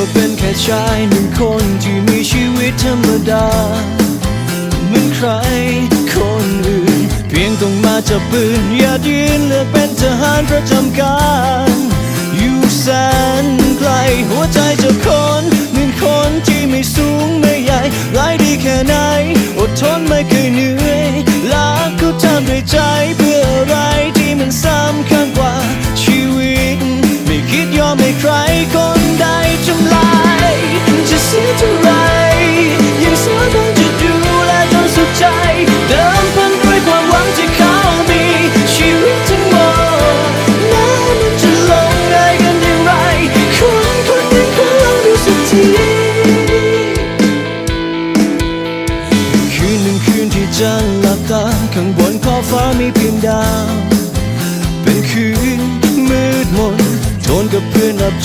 ก็เป็นแค่ชายหนึ่งคนที่มีชีวิตธรรมดาเหมือนใครคนอื่น เพียงต้องมาจับปืนอย่ายืนเลือกเป็นทหารประจำการ อยู่แสนไกล หัวใจจะคนหนึ่งคนที่ไม่สูงไม่ใหญ่ร้ายดีแค่ไหน อดทนไม่เคยเหนื่อย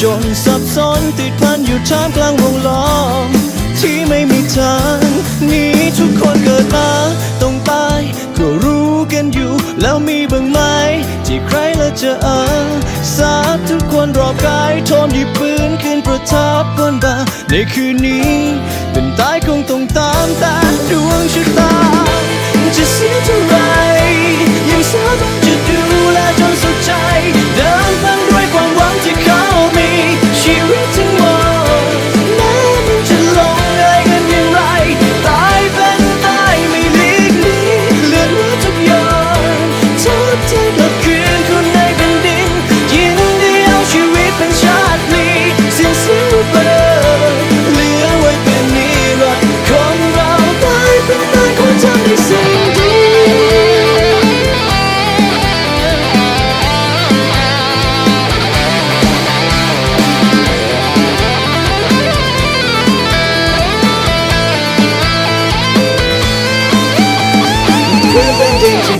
จนสับสนติดพันอยู่ท่ามกลางวงล้อม ที่ไม่มีทางนี้ทุกคนเกิดมาต้องตายก็รู้กันอยู่ แล้วมีบ้างไหม ที่ใครละจะเออสาทุกคนรอบกายโทนหยิบปืนขึ้นประทับบนบ่าในคืนนี้ เป็นตายคงต้องตามแต่ดวงชะตา จะเสียเท่าไรยังสามารถ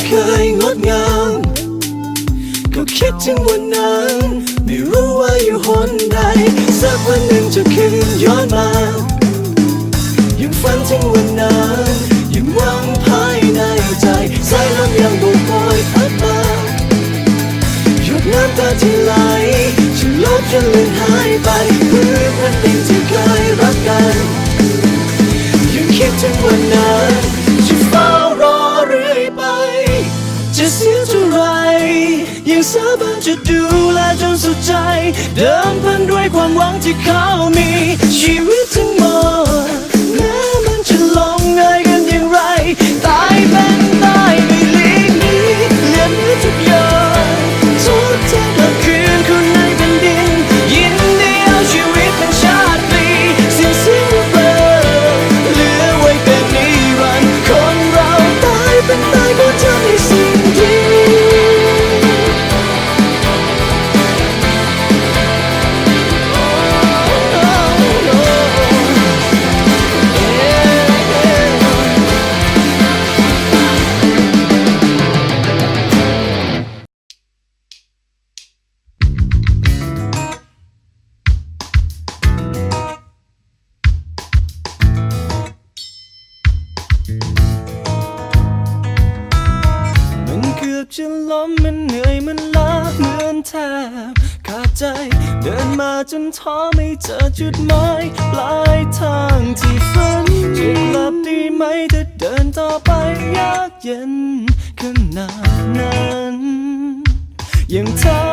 เคยงดงามก็คิดถึงวันนั้น ไม่รู้ว่าอยู่หนใด สักวันหนึ่งจะคืนย้อนมายังฝันถึงวันนั้นยังหวังภายในใจสายลมยังโบกโบยพัดมาหยดน้ำตาที่ไหลจะลบจนลือนหายไปเพื่อแผ่นดิน ใจ เดิมพันด้วยความหวังที่เขามีชีวิตทั้งหมด ไปยากเย็นขนาดนั้นยังเธอ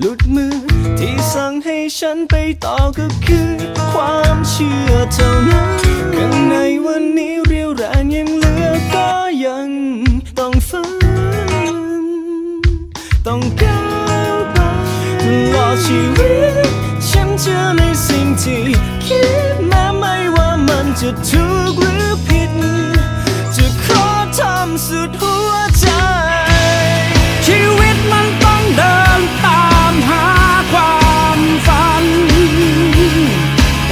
หลุดมือ ที่สั่งให้ฉันไปต่อก็คือ ความเชื่อเท่านั้นข้างในวันนี้เรียวแรงยังเหลือก็ยังต้องฝืนต้องก้าวไปตลอดชีวิต ฉันเชื่อในสิ่งที่คิดแม้ไม่ว่ามันจะถูกหรือผิด จะขอทำสุดหัวใจ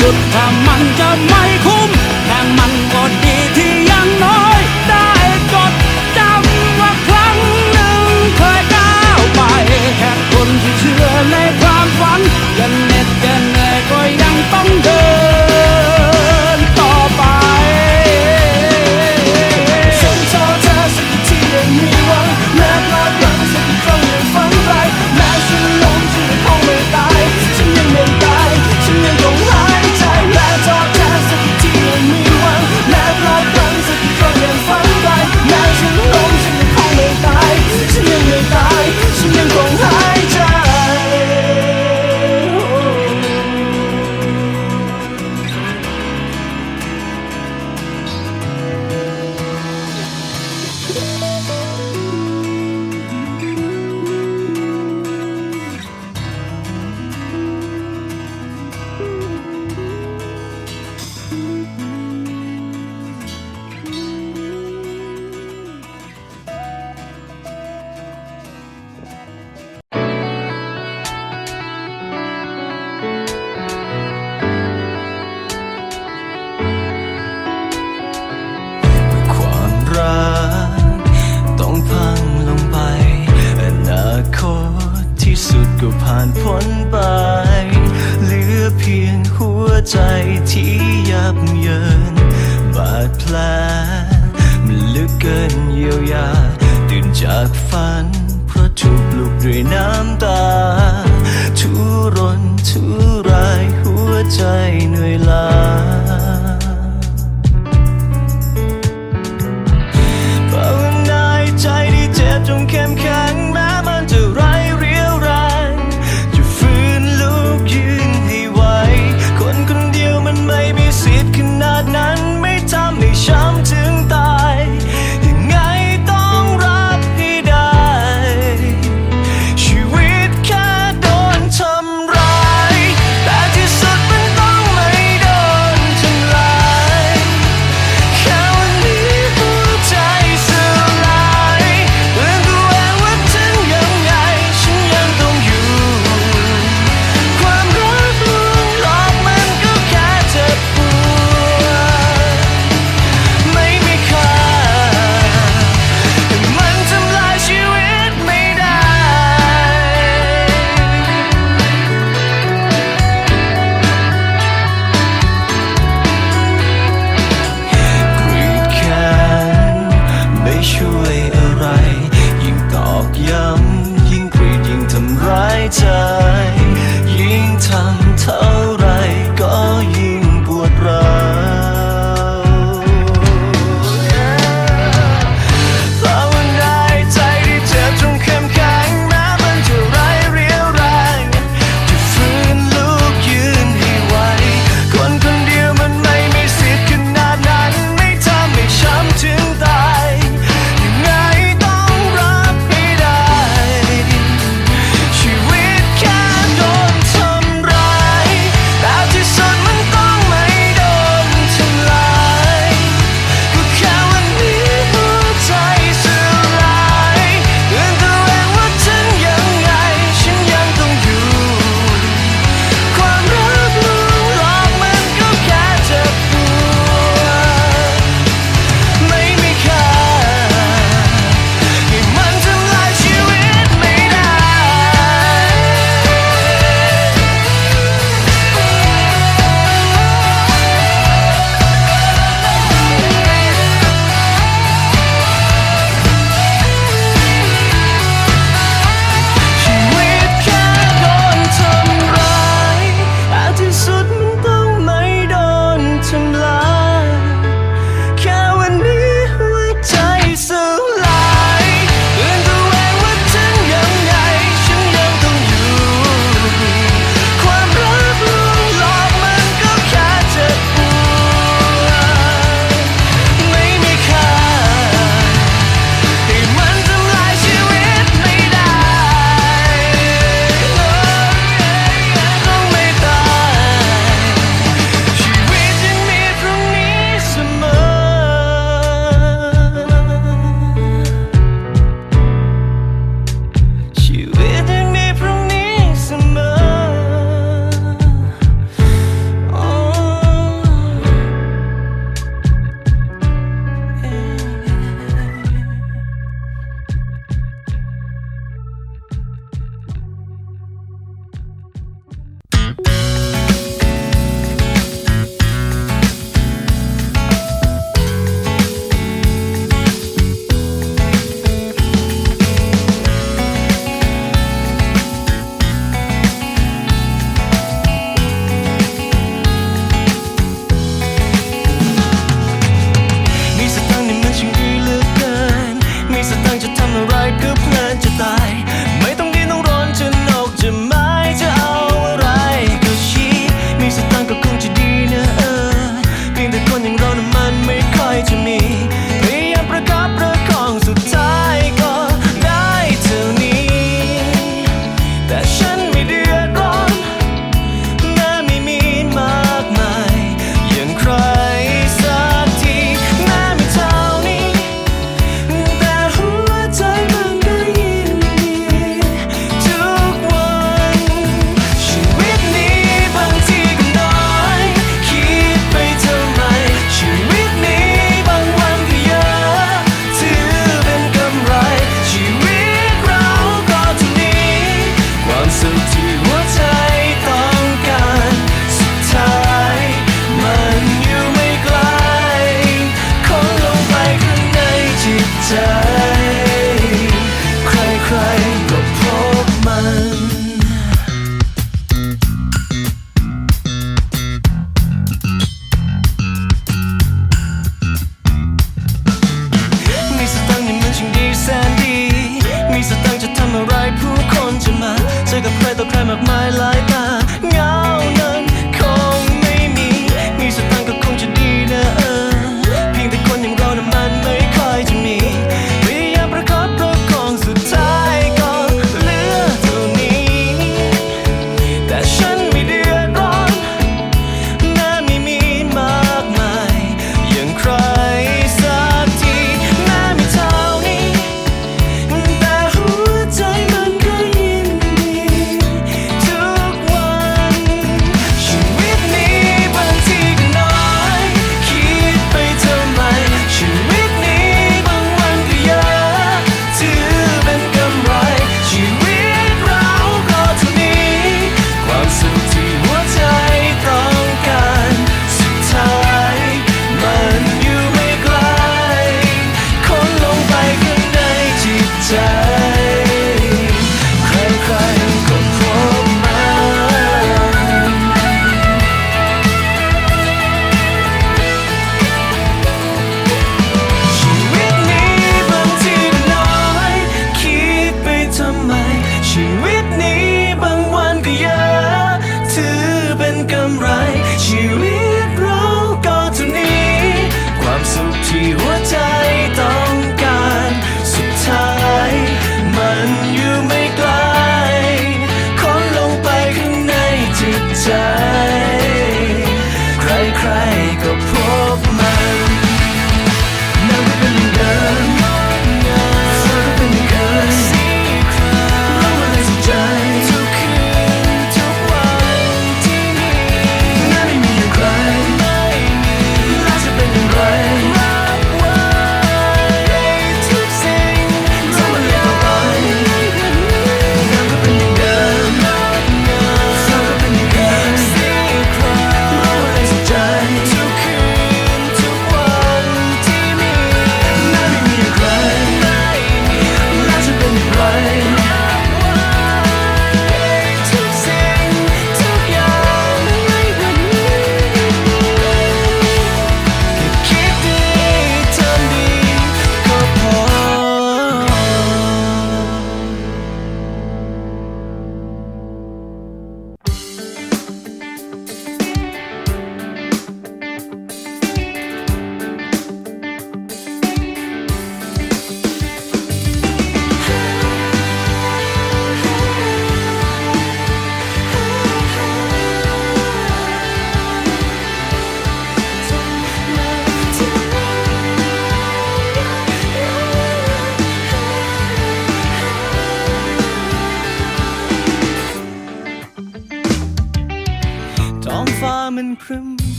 สุดถ้ามันจะไม่คุ้มแต่มันก็ดีที่ยังน้อย ได้กดจำว่าครั้งหนึ่งเคยก้าวไป แค่คนที่เชื่อในความฝันกันเหน็ดกันเหนื่อยก็ยังต้องเดิน lights up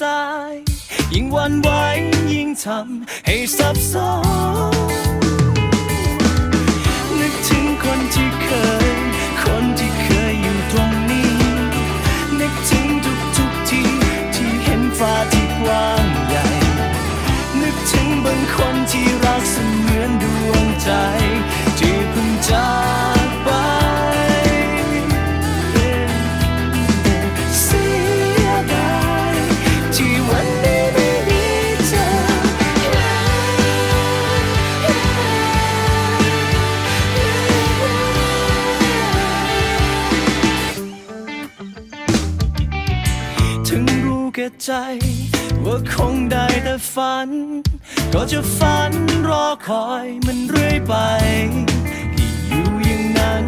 ทราย ยิ่งวันไหวยิ่งทำให้สับสนนึกถึงคนที่เคย คนที่เคยอยู่ตรงนี้ นึกถึงทุกทุกทีที่เห็นฟ้าที่กว้างใหญ่ นึกถึงบางคนที่รักเสมือนดวงใจ ที่พิ่งจา ใจ ว่าคงได้แต่ฝัน ก็จะฝันรอคอยมันเรื่อยไปที่อยู่อย่างนั้น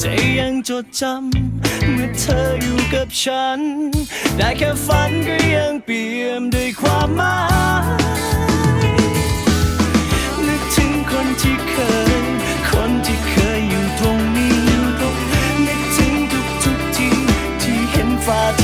ใจยังจดจำเมื่อเธออยู่กับฉัน ได้แค่ฝันก็ยังเปี่ยมด้วยความหมายนึกถึงคนที่เคย คนที่เคยอยู่ตรงนี้นึกถึงทุกๆทีที่เห็นฝ้า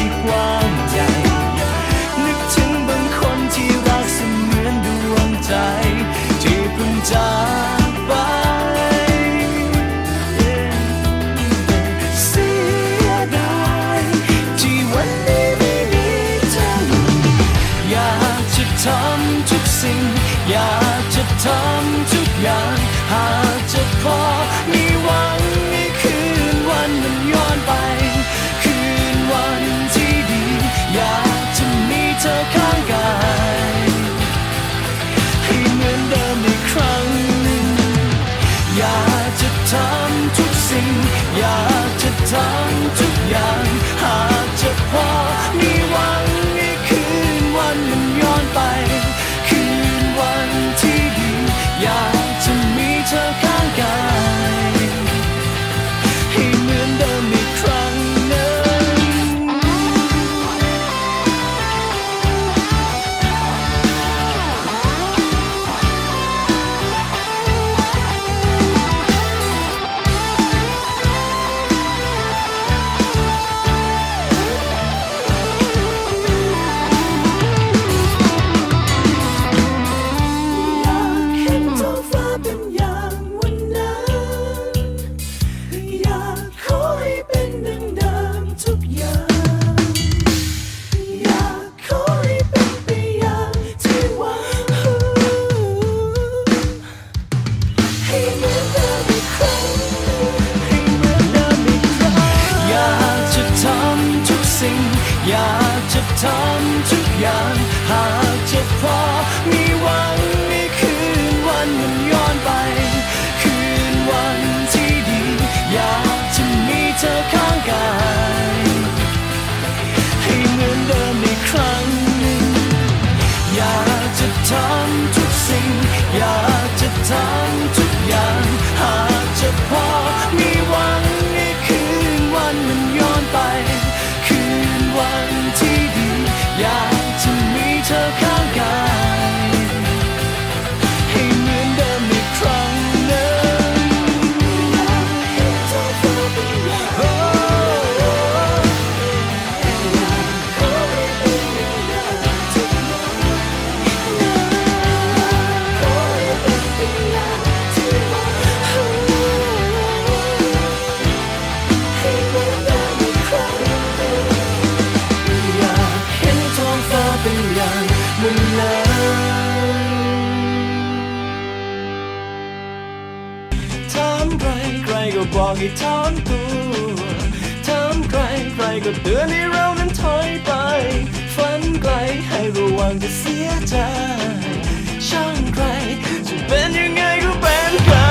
หากเจ็บพอ ให้ถอนตัวถามใครใครก็เตือนให้เรานั้นถอยไป ฝันไกลให้ระวังจะเสียใจ ช่างใครจะเป็นยังไงก็เป็นใคร